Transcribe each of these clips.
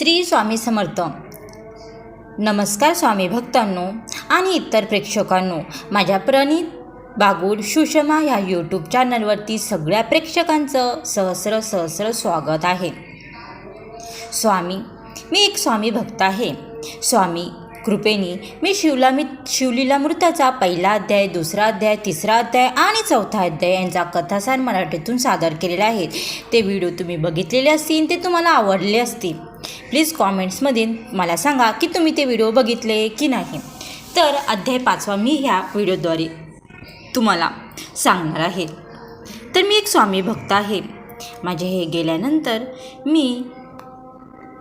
श्री स्वामी समर्थ. नमस्कार स्वामी भक्तांनो आणि इतर प्रेक्षकांनो माझ्या प्रणित बागुल सुषमा ह्या यूट्यूब चॅनलवरती सगळ्या प्रेक्षकांचं सहस्र सहस्र स्वागत आहे. स्वामी मी एक स्वामी भक्त आहे. स्वामी कृपेने मी शिवलामी शिवलीलामृताचा पहिला अध्याय दुसरा अध्याय तिसरा अध्याय आणि चौथा अध्याय यांचा कथासार मराठीतून सादर केलेला आहे. ते व्हिडिओ तुम्ही बघितलेले असतील ते तुम्हाला आवडले असतील. प्लीज कॉमेंट्समध्ये मला सांगा की तुम्ही ते व्हिडिओ बघितले की नाही. तर अध्याय पाचवा मी ह्या व्हिडिओद्वारे तुम्हाला सांगणार आहे. तर मी एक स्वामी भक्त आहे. माझे हे गेल्यानंतर मी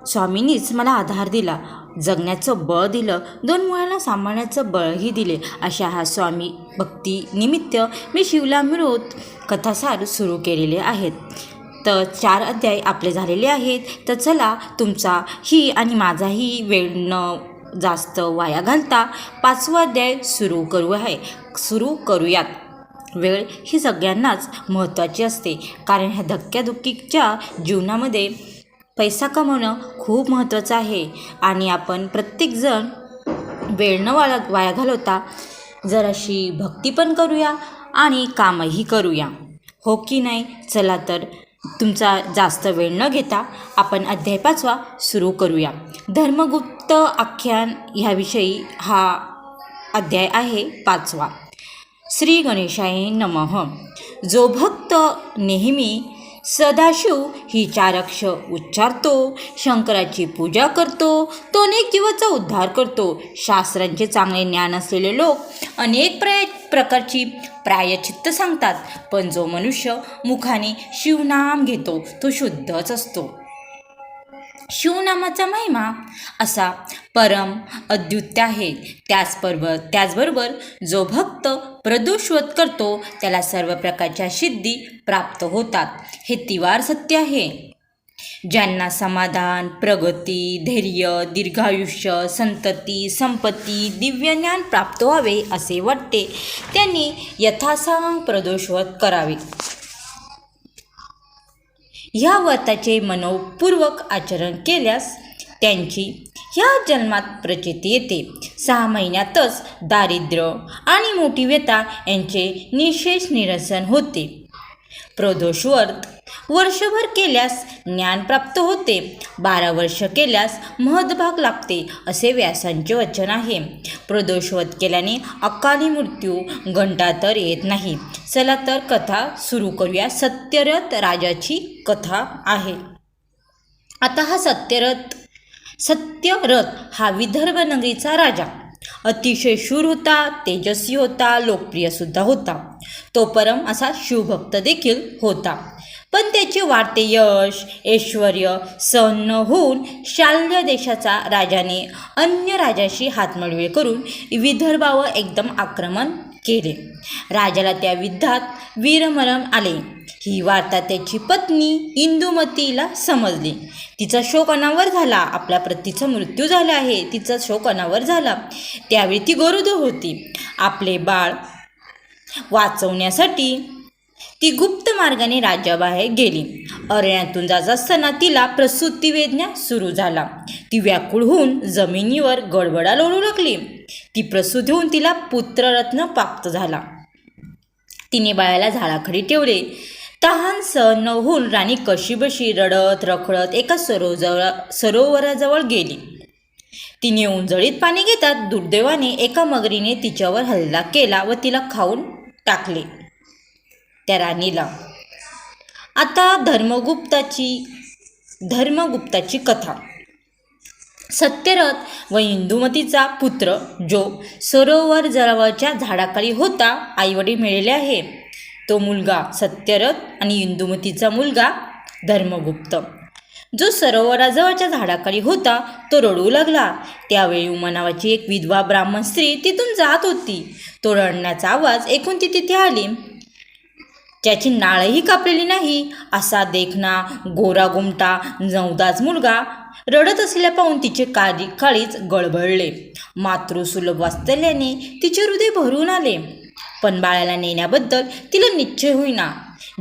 स्वामींनीच मला आधार दिला जगण्याचं बळ दिलं दोन मुलांना सांभाळण्याचं बळही दिले. अशा हा स्वामी भक्ती निमित्त मी मिळवत कथासार सुरू केलेले आहेत. तर चार अध्याय आपले झालेले आहेत. तर चला तुमचा ही आणि माझाही वेळ न जास्त वाया घालता पाचवा अध्याय सुरू करू आहे. सुरू करूयात. वेळ ही सगळ्यांनाच महत्त्वाची असते. कारण ह्या धक्क्याधुक्कीच्या जीवनामध्ये पैसा कमवणं खूप महत्त्वाचं आहे. आणि आपण प्रत्येकजण वेळ न वाया वाया घालवता जराशी भक्ती पण करूया आणि कामही करूया. हो की नाही? चला तर तुमचा जास्त वेळ न घेता आपण अध्याय पाचवा सुरू करूया. धर्मगुप्त आख्यान ह्याविषयी हा अध्याय आहे पाचवा. श्री गणेशाय नमः. जो भक्त नेहमी सदाशिव ही चारक्ष उच्चारतो शंकराची पूजा करतो तो अनेक जीवाचा उद्धार करतो शास्त्रांचे चांगले ज्ञान असलेले लोक अनेक प्रयत्न प्रकारची प्रायचित्त सांगतात. पण जो मनुष्य मुखाने शिवनाम घेतो तो शुद्धच असतो. शिवनामाचा महिमा असा परम अद्युत्य आहे. त्याचबरोबर त्याचबरोबर जो भक्त प्रदोषवत करतो त्याला सर्व प्रकारच्या सिद्धी प्राप्त होतात. हे तिवार सत्य आहे. ज्यांना समाधान प्रगती धैर्य दीर्घायुष्य संतती संपत्ती दिव्य ज्ञान प्राप्त व्हावे असे वाटते. त्यांनी यथासांग प्रदोषवत करावे. ह्या व्रताचे मनोपूर्वक आचरण केल्यास त्यांची ह्या जन्मात प्रचिती येते. सहा महिन्यातच दारिद्र्य आणि मोठी व्यथा यांचे निशेष निरसन होते. प्रदोषवर्त वर्षभर केल्यास ज्ञान प्राप्त होते. बारा वर्ष केल्यास महदभाग लागते असे व्यासांचे वचन आहे. प्रदोषवत केल्याने अकाली मृत्यू घंटा तर येत नाही. चला तर कथा सुरू करूया. सत्यरथ राजाची कथा आहे. आता हा सत्यरथ सत्यरथ हा विदर्भ नगरीचा राजा. अतिशय शूर होता तेजस्वी होता लोकप्रियसुद्धा होता. तो परम असा शिवभक्त देखील होता. पण त्याचे वाढते यश ऐश्वर सहन न होऊन शाल्य देशाचा राजाने अन्य राजाशी हातमळवे करून विदर्भावर एकदम आक्रमण केले. राजाला त्या युद्धात वीरमरण आले. ही वार्ता त्याची पत्नी इंदुमतीला समजली. तिचा शोक अनावर झाला. आपल्या पतीचा मृत्यू झाला आहे. तिचा शोक अनावर झाला. त्यावेळी ती गरोदर होती. आपले बाळ वाचवण्यासाठी ती गुप्त मार्गाने राज्याबाहेर गेली. अरण्यातून जात असताना तिला प्रसूती वेदना सुरू झाला. ती व्याकुळ होऊन जमिनीवर गडबडा लोळू लागली. ती प्रसूती होऊन तिला पुत्ररत्न प्राप्त झाला. तिने बाळाला झाडाखडी ठेवले. तहान सहन न होऊन राणी कशीबशी रडत रखडत एका सरोजवळ सरोवराजवळ गेली. तिने उंजळीत पाणी घेतात दुर्दैवाने एका मगरीने तिच्यावर हल्ला केला व तिला खाऊन टाकले. त्या राणीला आता धर्मगुप्ताची धर्मगुप्ताची कथा. सत्यरथ व इंदुमतीचा पुत्र जो सरोवर जवळच्या झाडाखाली होता आईवडील मिळाले आहे. तो मुलगा सत्यरथ आणि इंदुमतीचा मुलगा धर्मगुप्त. जो सरोवराजवळच्या झाडाखाली होता तो रडू लागला. त्यावेळी उमा नावाची एक विधवा ब्राह्मण स्त्री तिथून जात होती. तो रडण्याचा आवाज ऐकून ती तिथे आली. त्याची नाळही कापलेली नाही. असा देखना गोरा गुमटा नवदाच मुलगा रडत असलेल्या पाहून तिचे काळी काळीच गळबळले. मातृसुलभ वाचल्याने तिचे हृदय भरून आले. पण बाळाला नेण्याबद्दल तिला निश्चय होईना.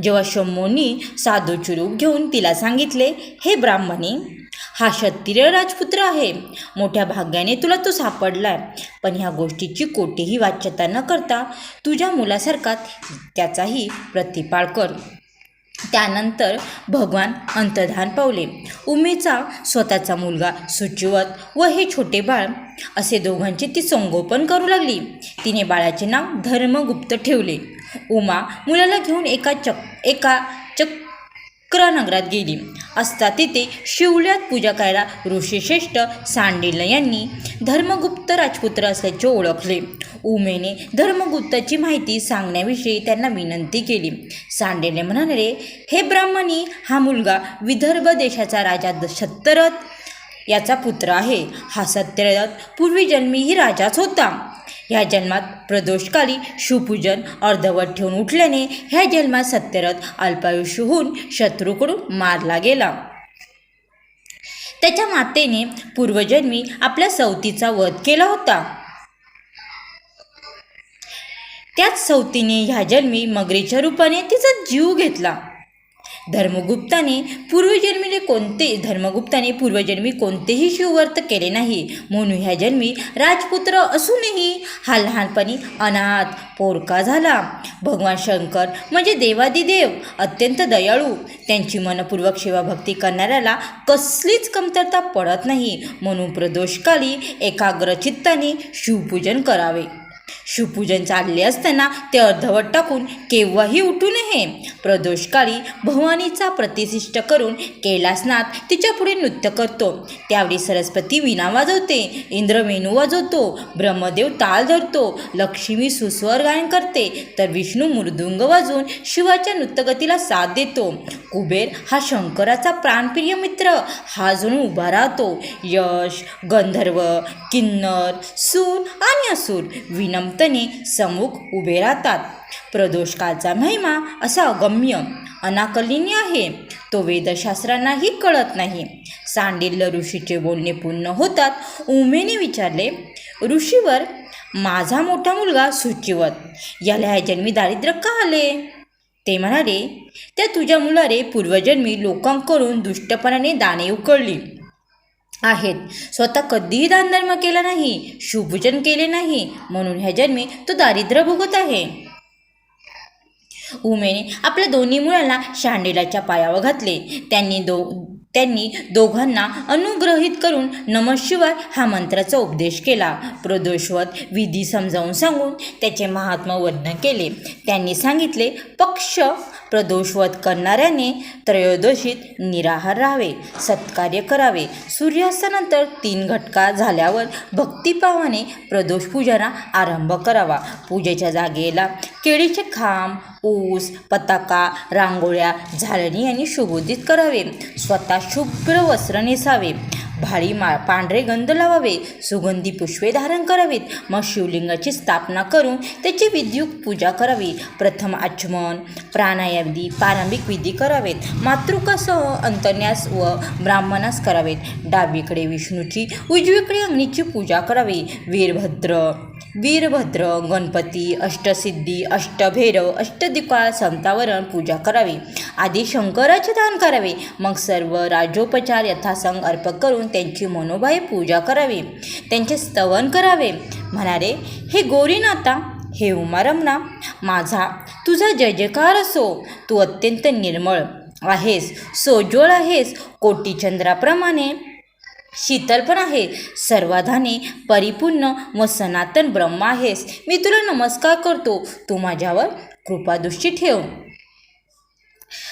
जेव्हा शंभूंनी साधूचे रूप घेऊन तिला सांगितले हे ब्राह्मणी हा क्षत्रिय राजपुत्र आहे. मोठ्या भाग्याने तुला तो सापडलाय. पण ह्या गोष्टीची कोठेही वाच्यता न करता तुझ्या मुलासारखा त्याचाही प्रतिपाळ कर. त्यानंतर भगवान अंतर्धान पावले. उमेचा स्वतःचा मुलगा सुचिवत व हे छोटे बाळ. असे दोघांचे ती संगोपन करू लागली. तिने बाळाचे नाव धर्मगुप्त ठेवले. उमा मुलाला घेऊन एका चक एका क्रानगरात गेली. असता तिथे शिवल्यात पूजा करायला ऋषीश्रेष्ठ सांडिल यांनी धर्मगुप्त राजपुत्र असल्याचे ओळखले. उमेने धर्मगुप्ताची माहिती सांगण्याविषयी त्यांना विनंती केली. सांडेने म्हणाले हे ब्राह्मणी हा मुलगा विदर्भ देशाचा राजा दशत्तरथ याचा पुत्र आहे. हा सत्यरथ पूर्वी जन्मीही राजाच होता. ह्या जन्मात प्रदोषकाली शिवपूजन अर्धवट ठेवून उठल्याने ह्या जन्मात सत्यरथ अल्पायुष्य होऊन शत्रूकडून मारला गेला. त्याच्या मातेने पूर्वजन्मी आपल्या सवतीचा वध केला होता. त्याच सवतीने ह्या जन्मी मगरीच्या रूपाने तिचा जीव घेतला. धर्मगुप्ताने पूर्वजन्मीने कोणते धर्मगुप्ताने पूर्वजन्मी कोणतेही शिवव्रत केले नाही. म्हणून ह्या जन्मी राजपुत्र असूनही हा लहानपणी अनाथ पोरका झाला. भगवान शंकर म्हणजे देवादिदेव अत्यंत दयाळू. त्यांची मनपूर्वक सेवाभक्ती करणाऱ्याला कसलीच कमतरता पडत नाही. म्हणून प्रदोषकाली एकाग्रचित्ताने शिवपूजन करावे. शिवपूजन चालले असताना ते अर्धवट टाकून केव्हाही उठू नये. प्रदोषकाळी भवानीचा प्रतिष्ठ करून कैलासनाथ तिच्या पुढे नृत्य करतो. त्यावेळी सरस्वती वीणा वाजवते इंद्रमेनू वाजवतो ब्रह्मदेव ताल धरतो लक्ष्मी सुस्वर गायन करते तर विष्णू मृदुंग वाजवून शिवाच्या नृत्यगतीला साथ देतो. कुबेर हा शंकराचा प्राणप्रिय मित्र. हा जणू उभा राहतो. यश गंधर्व किन्नर सूर आणि असूर विनम विनम्रतेने समुख उभे राहतात. प्रदोषकाचा महिमा असा अगम्य अनाकलिनी आहे. तो वेदशास्त्रांनाही कळत नाही. सांडिल्य ऋषीचे बोलणे पूर्ण होतात. उमेने विचारले ऋषीवर माझा मोठा मुलगा सुचिवत याला ह्या जन्मी दारिद्र्य का आले? ते म्हणाले त्या तुझ्या मुलारे पूर्वजन्मी लोकांकडून दुष्टपणाने दाणे उकळली. आहेत. स्वतः कधीही दानधर्म केला नाही शिवपूजन केले नाही म्हणून ह्या जन्मी तो दारिद्र्य भोगत आहे. उमेने आपल्या दोन्ही मुलांना शांडेलाच्या पायावर घातले. त्यांनी दो त्यांनी दोघांना अनुग्रहित करून नमशिवाय हा मंत्राचा उपदेश केला. प्रदोषवत विधी समजावून सांगून त्याचे महात्मा वर्णन केले. त्यांनी सांगितले पक्ष प्रदोषवध करणाऱ्याने त्रयोदशीत निराहार राहावे सत्कार्य करावे. सूर्यास्तानंतर तीन घटका झाल्यावर भक्तिभावाने प्रदोष पूजना आरंभ करावा. पूजेच्या जागेला केळीचे खांब ऊस पताका रांगोळ्या झालणी यांनी सुबोधित करावे. स्वतः शुभ्र वस्त्र नेसावे. भारी मा पांढरे गंध लावावे सुगंधी पुष्पे धारण करावीत मग शिवलिंगाची स्थापना करून त्याची विद्युत पूजा करावी. प्रथम आचमन प्राणायामी प्रारंभिक विधी करावेत मातृकासह अंतन्यास व ब्राह्मणास करावेत. डावीकडे विष्णूची उजवीकडे अग्नीची पूजा करावी. वीरभद्र वीरभद्र गणपती अष्टसिद्धी अष्टभैरव अष्टदिकाळ संतावरण पूजा करावी. आधी शंकराचे दान करावे. मग सर्व राजोपचार यथासंग अर्पण करून त्यांची मनोभावे पूजा करावी त्यांचे स्तवन करावे. म्हणाले हे गोरीनाथा हे उमारमना माझा तुझा जय जयकार असो. तू अत्यंत निर्मळ आहेस सोज्वळ आहेस कोटीचंद्राप्रमाणे शीतल पण आहे सर्वाधाने परिपूर्ण व सनातन ब्रह्म आहेस. मी तुला नमस्कार करतो. तू माझ्यावर कृपादृष्टी ठेव.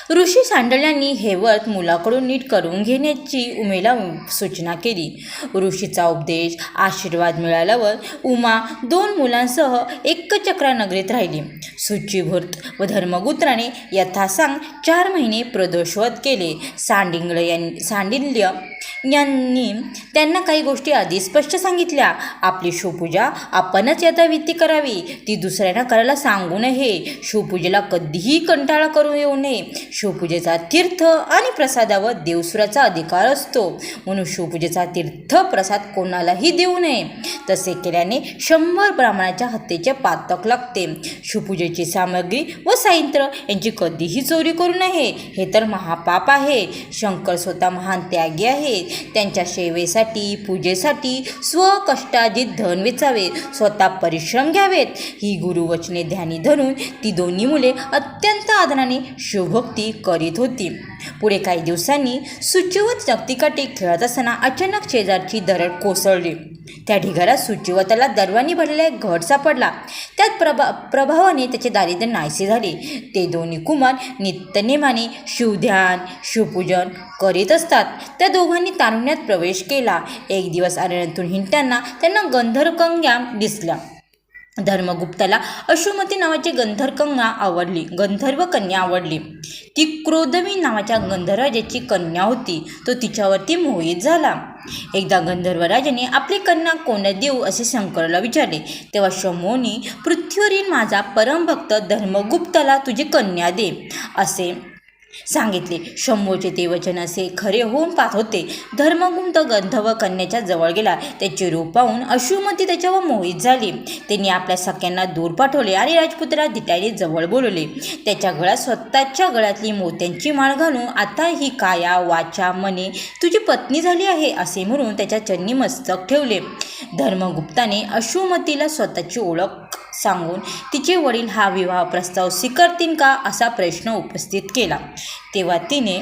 ऋषी सांडल्यांनी हे व्रत मुलाकडून नीट करून घेण्याची उमेला सूचना केली. ऋषीचा उपदेश आशीर्वाद मिळाल्यावर उमा दोन मुलांसह एकचक्रा नगरीत राहिली. सुचिभूत व धर्मगुत्राने यथासांग चार महिने प्रदोषवत केले. सांडिंगळ यांनी सांडिल्य यांनी त्यांना काही गोष्टी आधी स्पष्ट सांगितल्या. आपली शिवपूजा आपणच यथाविधी करावी. ती दुसऱ्यांना करायला सांगू नये. शिवपूजेला कधीही कंटाळा करू येऊ नये. शिवपूजेचा तीर्थ आणि प्रसादावर देवसुराचा अधिकार असतो. म्हणून शिवपूजेचा तीर्थ प्रसाद कोणालाही देऊ नये. तसे केल्याने शंभर ब्राह्मणाच्या हत्येचे पातक लागते. शिवपूजेची सामग्री व साहित्य यांची कधीही चोरी करू नये. हे तर महापाप आहे. शंकर स्वतः महान त्यागी आहेत. त्यांच्या सेवेसाठी पूजेसाठी स्वकष्टाजित धन वेचावे. स्वतः परिश्रम घ्यावेत. ही गुरुवचने ध्यानी धरून ती दोन्ही मुले अत्यंत आदराने शिवभक्ती करीत होती. पुढे काही दिवसांनी सुचिवत नक्तीकाठी खेळत असताना अचानक शेजारची दरड कोसळली. त्या ढिगाऱ्यात सुचिवताला दरवानी भरलेला एक घट सापडला. त्यात प्रभा प्रभावाने त्याचे दारिद्र्य नाहीसे झाले. ते दोन्ही कुमार नित्यनेमाने शिवध्यान शिवपूजन करीत असतात. त्या दोघांनी तारुण्यात प्रवेश केला. एक दिवस आरण्यातून हिंडताना त्यांना गंधर्वकंग्या दिसल्या. धर्मगुप्ताला अश्वमती नावाची गंधर्वकन्या आवडली. गंधर्व कन्या आवडली. ती क्रोधवी नावाच्या गंधर्वराजाची कन्या होती. तो तिच्यावरती मोहित झाला. एकदा गंधर्वराजाने आपली कन्या कोण्या देऊ असे शंकरला विचारले. तेव्हा शमोनी पृथ्वीवरील माझा परमभक्त धर्मगुप्ताला तुझी कन्या दे. असे सांगितले. शंभूचे ते वचन असे खरे होऊन पाहत होते. धर्मगुप्त गंधर्व कन्याच्या जवळ गेला. त्याचे रूप पाहून अश्वमती त्याच्यावर मोहित झाली. त्यांनी आपल्या सख्यांना दूर पाठवले आणि राजपुत्रा दिटाने जवळ बोलवले. त्याच्या गळ्यात स्वतःच्या गळ्यातली मोत्यांची माळ घालून आता ही काया वाचा मने तुझी पत्नी झाली आहे असे म्हणून त्याच्या चन्नी मस्तक ठेवले. धर्मगुप्ताने अश्वमतीला स्वतःची ओळख सांगून तिचे वडील हा विवाह प्रस्ताव स्वीकारतील का असा प्रश्न उपस्थित केला. तेव्हा तिने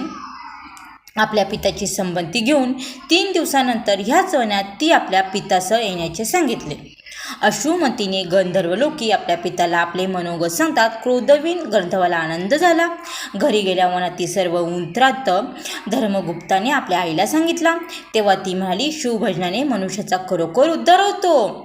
आपल्या पित्याची संबंधी घेऊन तीन दिवसानंतर ह्याच वनात ती आपल्या पितासह येण्याचे सांगितले. अश्वमतीने गंधर्वलोकी आपल्या पिताला आपले मनोगत सांगतात क्रोधवीन गंधर्वाला आनंद झाला. घरी गेल्या वनात ती सर्व उंत्रात धर्मगुप्ताने आपल्या आईला सांगितला. तेव्हा ती म्हणाली शिवभजनाने मनुष्याचा खरोखर उद्धार होतो.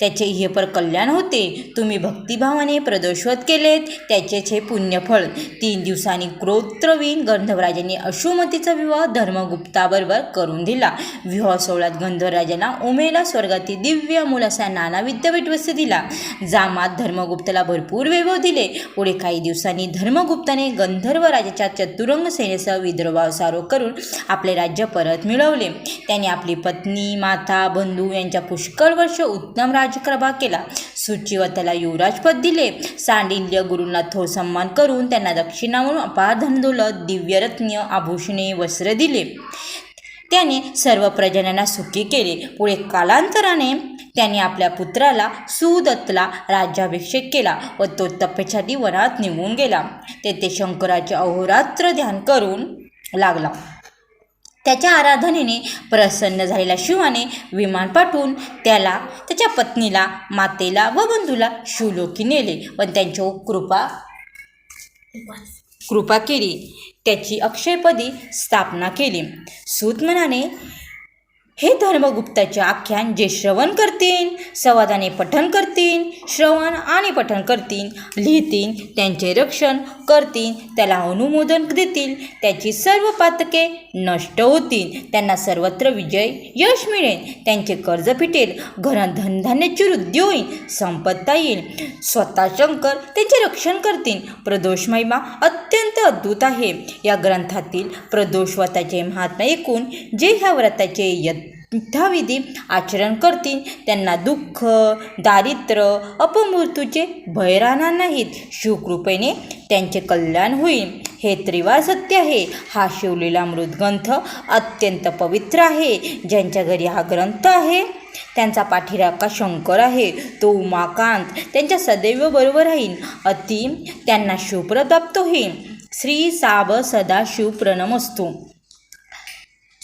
त्याचे हे पर कल्याण होते. तुम्ही भक्तिभावाने प्रदोषवत केलेत. त्याचेच हे पुण्यफळ. तीन दिवसांनी क्रोत्रवीन गंधर्वराजांनी अशुमतीचा विवाह धर्मगुप्ताबरोबर करून दिला. विवाह सोहळ्यात गंधर्वराजांना उमेला स्वर्गातील दिव्य मूल असा नाना विद्यापीठ दिला. जामात धर्मगुप्ताला भरपूर वैभव दिले. पुढे काही दिवसांनी धर्मगुप्ताने गंधर्व राजाच्या चतुरंग सेनेसह विद्रोभाव सारो करून आपले राज्य परत मिळवले. त्याने आपली पत्नी माता बंधू यांच्या पुष्कळ वर्ष उत्तम राजक्रभा केला. सुचिवताला युवराजपद दिले. सांडिल्य गुरूंना थोर सन्मान करून त्यांना दक्षिणा म्हणून अपार धनदौलत दिव्यरत्न आभूषणे वस्त्र दिले. त्याने सर्व प्रजनांना सुखी केले. पुढे कालांतराने त्याने आपल्या पुत्राला सुदत्तला राज्याभिषेक केला व तो तपेसाठी वनात निघून गेला. तेथे शंकराचे अहोरात्र ध्यान करून लागला. त्याच्या आराधनेने प्रसन्न झालेल्या शिवाने विमान पाठवून त्याला त्याच्या पत्नीला मातेला व बंधूला शिवलोकी नेले व त्यांच्यावर कृपा कृपा केली. त्याची अक्षयपदी स्थापना केली. सूत म्हणाने हे धर्मगुप्ताचे आख्यान जे श्रवण करतील संवादाने पठन करतील श्रवण आणि पठन करतील लिहितील त्यांचे रक्षण करतील त्याला अनुमोदन देतील त्याची सर्व पातके नष्ट होतील त्यांना सर्वत्र विजय यश मिळेल त्यांचे कर्ज फिटेल घरात धनधान्याची वृद्धी होईल संपत्ता येईल. स्वतः शंकर त्यांचे रक्षण करतील प्रदोष महिमा अत्यंत अद्भुत आहे. या ग्रंथातील प्रदोष व्रताचे महात्मा ऐकून जे ह्या व्रताचे यत् यथाविधी आचरण करतील. त्यांना दुःख दारिद्र्य अपमृत्यूचे भय राहणार नाहीत. शिवकृपेने त्यांचे कल्याण होईल. हे त्रिवार सत्य आहे. हा शिवलेला मृदग्रंथ अत्यंत पवित्र आहे. ज्यांच्या घरी हा ग्रंथ आहे त्यांचा पाठीराखा शंकर आहे तो उमाकांत त्यांच्या सदैव बरोबर राहील. अति त्यांना शिवप्रदाप्त होईल. श्री साब सदा शिवप्रणमस्तू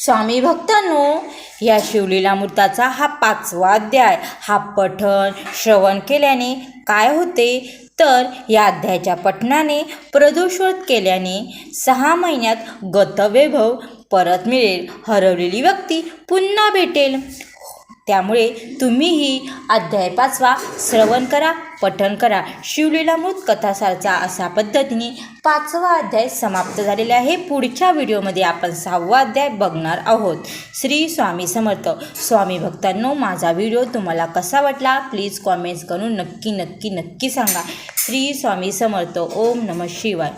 स्वामी भक्तांनो या शिवलीलामृताचा हा पाचवा अध्याय हा पठण श्रवण केल्याने काय होते? तर या अध्यायाच्या पठणाने प्रदूषित केल्याने सहा महिन्यात गतवैभव परत मिळेल हरवलेली व्यक्ती पुन्हा भेटेल. त्यामुळे तुम्हीही अध्याय पाचवा श्रवण करा. पठण करा. शिवलीलामृत कथासारचा अशा पद्धतीने पाचवा अध्याय समाप्त झालेला आहे. पुढच्या व्हिडिओमध्ये आपण सहावा अध्याय बघणार आहोत. श्री स्वामी समर्थ. स्वामी भक्तांनो माझा व्हिडिओ तुम्हाला कसा वाटला? प्लीज कॉमेंट्स करून नक्की नक्की नक्की सांगा. श्री स्वामी समर्थ. ओम नम शिवाय.